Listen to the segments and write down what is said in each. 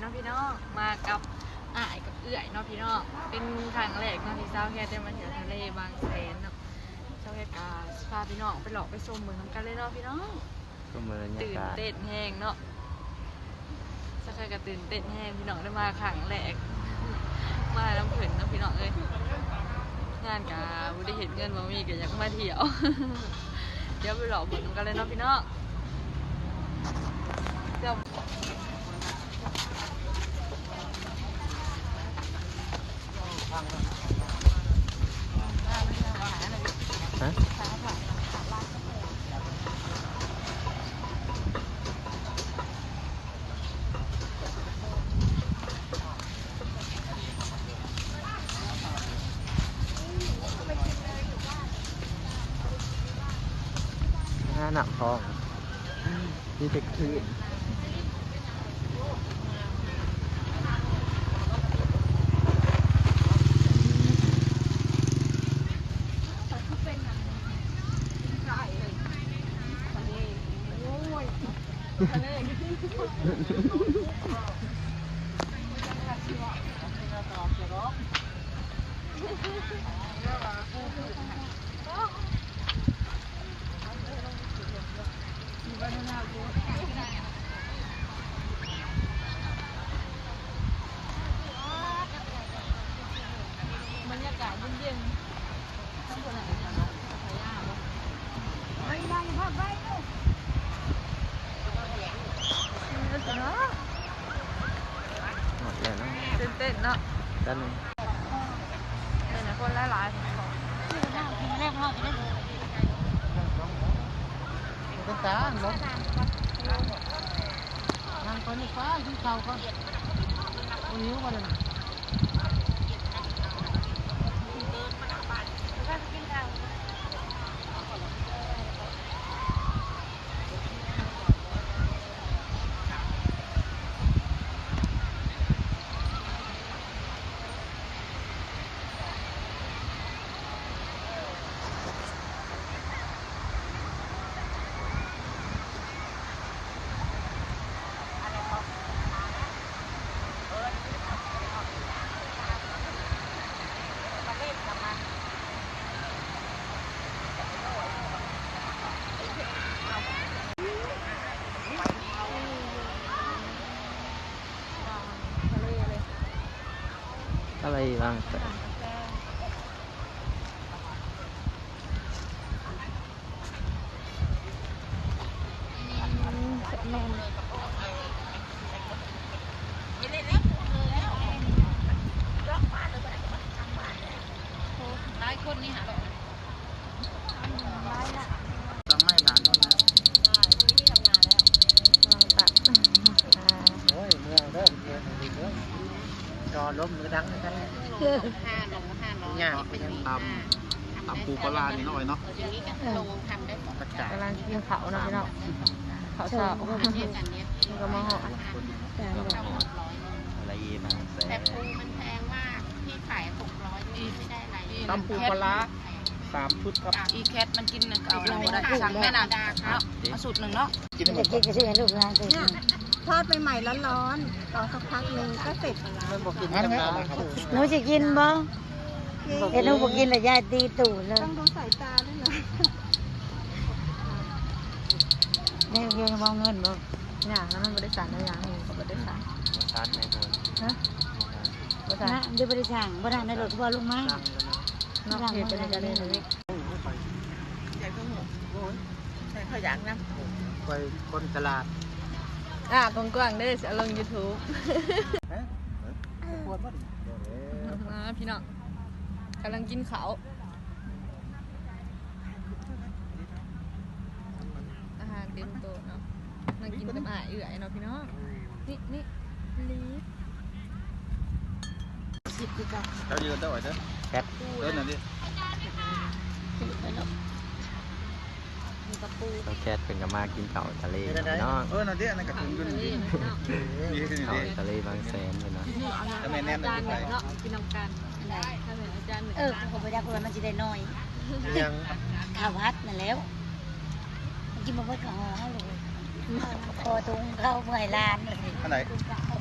เนาะพี่น้องมากับอ้ายกับเอื้อยเนาะพี่น้องเป็นครั้งแรกเนาะที่สาวแคทได้มาเที่ยวทะเลบางแสนเนาะสาวแคทกาพาพี่น้องไปหลอกไปชมเมืองน้ำกันเลยเนาะพี่น้องก็บรรยาตื่นกาศเต้นแห้งเนาะสาวแคทก็ตื่นเต้นแห้งพี่น้องได้มาครั้งแรกมาลำเผินเนาะพี่น้องเอ้ยงานกาบุได้เห็นเงินมามีก็อยากมาเที่ยวเดี๋ยวไปหลอกเบิ่งนำกันเลยเนาะพี่น้องเดี๋ยว ฮะ หนักทองนี่เด็กคืน บรรยากาศเย็นๆทั้งคนไหนกันเนาะพยาบ่ไม่ได้ภาพไว้เนาะเนาะ หมดแล้วเนาะ ตื่นเต้นเนาะด้านหนึงเนี่ยนะคนหลายๆเป็นตาลงนางคนนี้ฟ้าที่เขาก็หิวมาเลยทะเลเลย อะไรบ้างแต่ นอน ต้องไม่หลานนั่นนะ วางตัก โอ้ยเมื่อเริ่มเย็นดีเด้อ รอล้มมือดังกันเลยห้าโลห้าร้อยเนี่ยังตำตำปูปลาหน่อยเนาะอย่างนี้ก็โลทำได้สองกระจายกำลังกินเขาเนาะพี่น้องเขาเช้าอันเนี้ยอันเนี้ยมันก็มาห่อเหอยหนึ่งอะไรบาแสแต่ปูมันแพงมากพี่ขายหกร้อยนี่ไม่ได้อะไรตำปูปลา สามชุดครับ อีแคทมันกินหนึ่งเอาเราได้สั่งแม่น่ะเนาะเอาสูตรหนึ่งเนาะกินหมดเนี่ยทอดใหม่ๆร้อนๆรอสักพักหนึ่งก็เสร็จแล้วมันบอกกินกันครับหนูจะกินบ่เห็นหนูบ่กินแล้วยายตีตู่เลยต้องดูสายตาด้วยนะได้เงินมองเงินบ่อย่างนั้นมันไม่ได้สั่งนะอย่างนี้ก็ไม่ได้สั่งชาร์จในโบนฮะไม่สั่งนะเดี๋ยวบ่ได้สั่งบ่ได้ในรถบ่ลุงมาตั้งแล้วเนาะ นอกเหตุเป็นการเล่นนะพี่ไปคนตลาดอะกว้างๆเด้อจะลงยูทูบปวดมั้งมาพี่น้องกำลังกินเขาวอาหารเต็มโต๊ะเนาะนั่งกินกับอาเอื่อยเนาะพี่น้องนี่นี่ลีฟเรายืนได้ไหมเด้อ แคทเดินหน่อยดิมีกระปูเราแคทเป็นกับมากินเก่าวทะเลเดินได้เนาะเออหน่อยดิอันนั้นกระถุงอยู่นี่ดิมีขึ้นอยู่เก่าดิทะเลบางแสนเลยเนาะทำไมแน่นจานหเลนึ่ยงเนาะกินน้ำกันถ้าเป็นอาจารย์หนึ่งเออผมบ่อยากว่ามันสิได้น้อยยังข้าวพัดนั่นแล้วกินมาเมื่อก่อนเลยคอทุงเข้าเมื่อยลานเลยอันไหน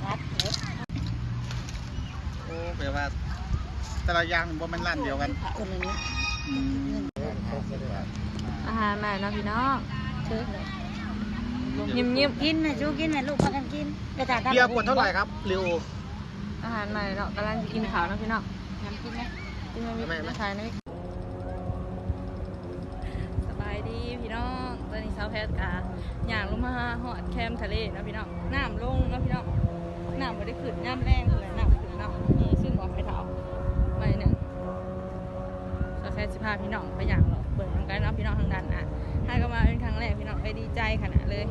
วัดเลยโอ้แปลว่า แต่ละอย่างบ่แมันร้านเดียวกันคนละนี้อืมอาหารใหม่เนาะพี่น้องเชิญเลยยิ้มยิ้มกินนะชูกินนะลูกพากันกินกระจาดเบียร์ขวดเท่าไหร่ครับริวๆอาหารใหม่เนาะกำลังจะกินข้าวเนาะพี่น้องน้ำกินไหมกินมามีไม่ไม่ไม่ใช่นะสบายดีพี่น้องตอนนี้เช้าแพทย์กาอย่างลงมาหอดแคมป์ทะเลเนาะพี่น้องน้ำลงเนาะพี่น้องน้ำไม่ได้ขึ้นย่ำแรงเลยน้ำขึ้นเนาะมีซึ่งออกไปเท้าไม่หนึ่ง สาวแพทย์สิพาพี่น้องไปอย่างหรอกเปิดทางกันเนาะพี่น้องทางด้านอะให้ก็มาเป็นครั้งแรกพี่น้องไปดีใจขนาดเลย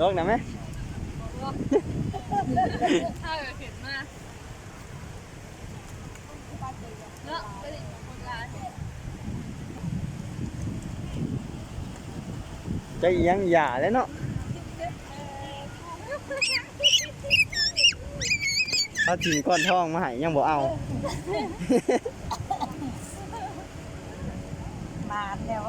ลงนะไหมถ้าเกิดเห็นมาเนาะไปดิคนร้ายจะยังหย่าแล้วเนาะ ถ้าถิ่นก้อนทองมาให้ยังบ่เอา มาแล้ว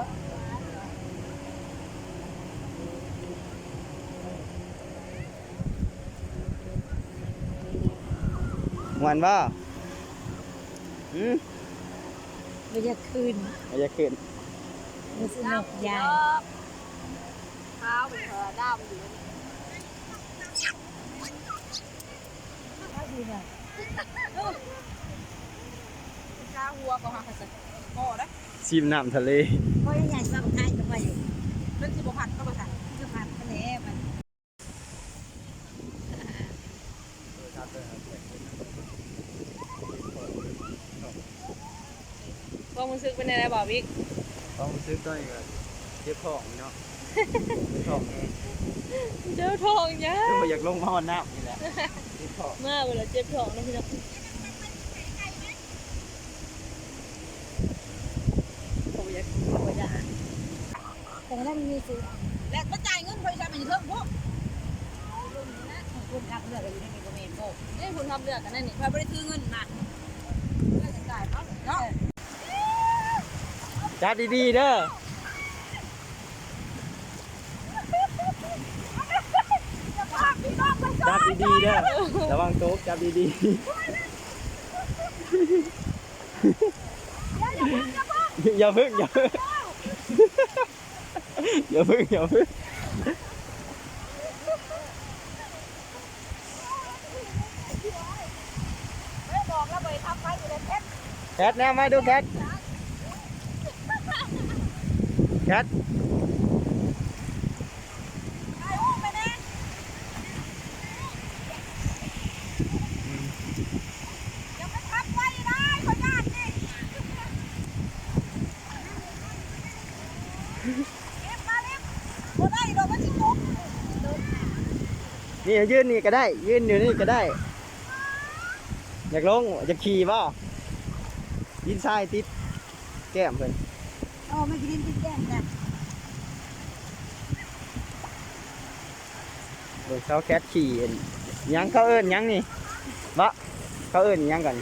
มวนบ่อืมไม่จะคืนไม่จะขึ้นไม่สนุกยายเท้าเป็นเธอดำอยู่ ดีเลยข้าหัวก็หักใส่หม้อได้ชิมน้ำทะเลเพราะยังอยากจะทายจะไปเล่นสิบผัดก็ไปใส่จะผ่านทะเลมันความรู้สึกเป็นยังไงบอกวิกต้องซื้อต้อยก็ เจ็บท้องเนาะเจ็บท้องแห้งเจ็บท้องยะก็บ่อยากลงมาหอดน้ำนี่แหละเจ็บท้องมากเวลาเจ็บท้องนะพี่น้องผมอยากผมอยากแต่นั้นมีสิและก็จ่ายเงินบริษัทมันเพิ่มพวกคุณขับเรือกันอยู่ในมีโกเมนโบนี่คุณทำเลือกกันแน่นี่พอบริษัทเงินมาแล้วจะจ่ายเขาเนาะจับดีๆเด้อ จับดีๆเด้อระวังโต๊ะจับดีๆอย่าพึ่งอย่าพึ่งอย่าพึ่งอย่าพึ่งแคทแนวมาดูแคทแคท นี่ยืนนี่ก็ได้ ยืนอยู่นี่ก็ได้ อยากลงอยากขี่บ่ยินทรายติดแก้มเพิ่นโอ้ไม่กินติดแก้มนะเบิ่งเขาแคทขี่เห็นหยังเขาเอิ้นหยังนี่บ่เขาเอิ้นหยังกัน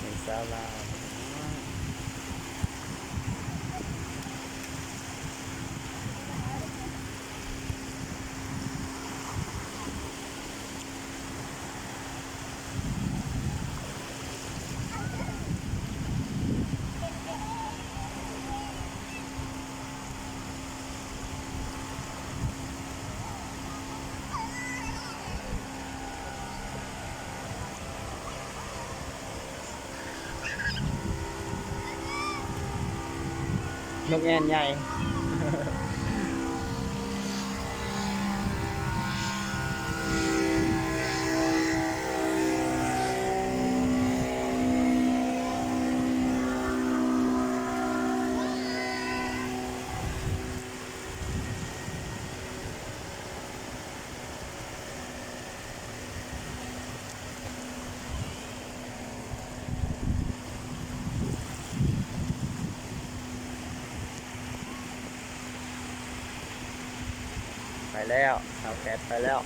เป็นศาลา นกแอ่นใหญ่ แล้วสาวแคทไปแล้ว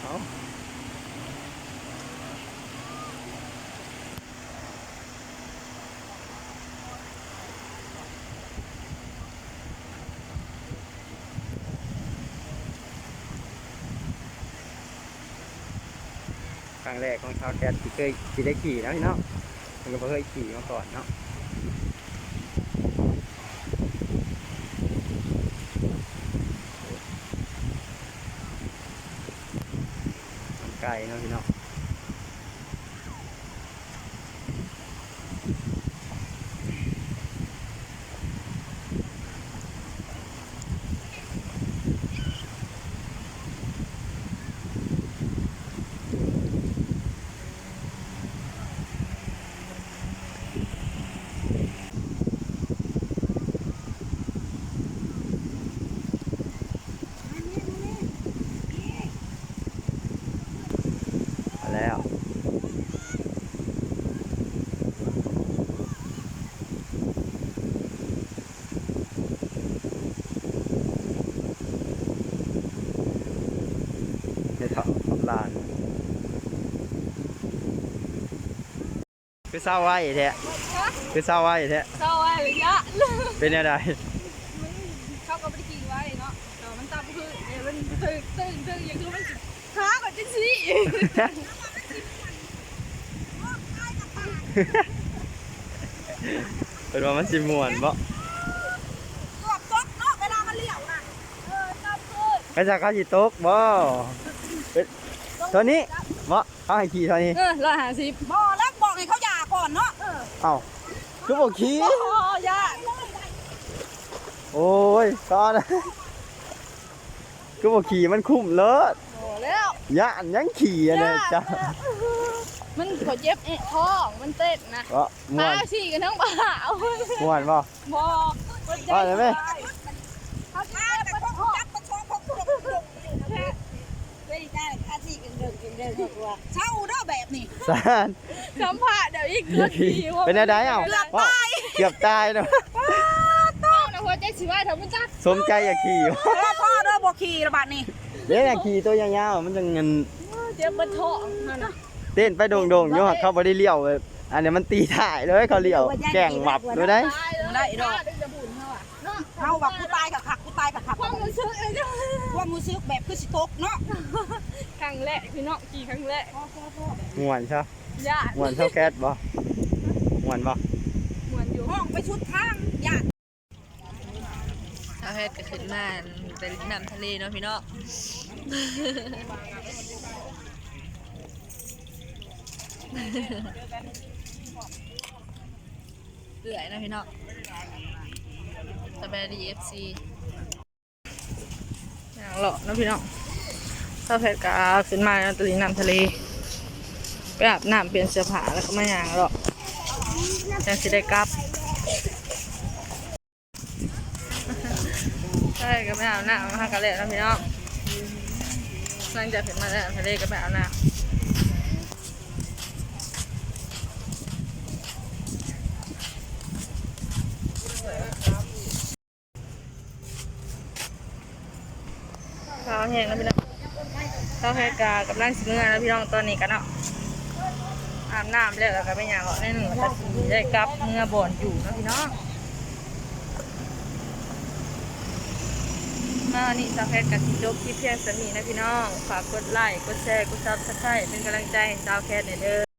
เอา รั้งแรกของชาวแคทที่เคยที่ได้ขี่นะพี่เนาะมันก็เคยขี่มาก่อนเนาะไก่เนาะพี่เนาะมาแล้วในถังลาน คือเศร้าไว้แท้คือเศร้าไว้แท้เศร้าอะไรยะเป็นอะไรเขาก็ไม่ได้กินไว้เนาะแต่มันตามคือเดี๋ยวมันตึงตึงตึงอย่างคือมันค้ากับจังซี่เป็นว่ามันสิม่วนบ่กบตกเนาะเวลามันเลี้ยวน่ะกระจากเขาสิตกบ่เป็นเท่านี้บ่เขาให้ขี่เท่านี้เออร้อยห้าสิบบ่แล้วบ อกให้เขาหย่าก่อนเนาะเอ้าคือบ่ขี่โอ้ยะโอ้ยก็นะคือบ่ขี่มันคุ้มเลิศโอ้แล้วย่านยังขี่อะเนี่ยจ้ะมันขอเย็บเอะท้องมันเต้นนะบ่ม่วมานฉี่กันทั้งบ่าวม่วนบ่บอว่าเลยไหม เขาจะแต่พวกจับประชงพวกพวกพวกไม่ได้ค่าที่กัน เดิมกันเดิมตัวเช่าเด้อแบบนี้สานสัมผัสเดี๋ยวอีกเกือบทีว่าเป็นอะไรเอ้าว้าวเกือบตายเนาะต้องนะหัวใจสิว่าเถอะมันจักสมใจอยากขี่อยู่เออพ่อเด้อบ่ขี่ระบาดนี่เด้อยากขี่ตัวยาวๆมันจังเงินเจ็บมันท้องนั่นน่ะเต้นไปโด่งๆอยู่หักเขาบ่ได้เลี้ยวเลยอันนี้มันตีถ่ายเลยเขาเลี้ยวแก่งหมับด้วยได้ตายแล้วได้ดอกจะบุญเขาอะเนาะเฮาว่ากูตายกับขักกูตายกับขักความรู้สึกเลยจ้ะความรู้สึกแบบคือสิตกเนาะ ครั้งแรกพี่น้องกี่ครั้งแรกม่วนใช่ญาติม่วนเท่าแคทบ่ม่วนบ่เหมือนอยู่ห้องไปชุดทางญาติชาวแพทย์ก็ขึ้นมาไปน้ำทะเลเนาะพี่น้องเอื่อยนะพี่น้องสบายดีเอฟซีอย่างหล่อเนาะพี่น้อง ชาวแพทก็ขึ้นมาตลีน้ำทะเล ไปอาบน้ำเปลี่ยนเสื้อผ้าแล้วก็มาอย่างหรอกจังสิได้กลับใช่ก็ไม่เอาหน้ามาหากะเละนะพี่น้องหลังจากเห็นมาแล้วทะเลก็ไม่เอาหน้าข้าแห้งแล้วพี่น้อง ข้าวแค่กากำลังสิเมื่อแล้วพี่น้องตอนนี้กันเนาะอาบน้ำแล้วแล้วก็ไม่อยากเอกแน่นอนแต่สิได้กลับเมื่อบ่อนอยู่นะพี่น้องมานี่สาวแพทย์กับสิจบที่เพียงสมีนะพี่น้อง ฝากกดไลค์ กดแชร์ กดซับสไครต์เป็นกำลังใจให้สาวแคทหน่อยเด้อ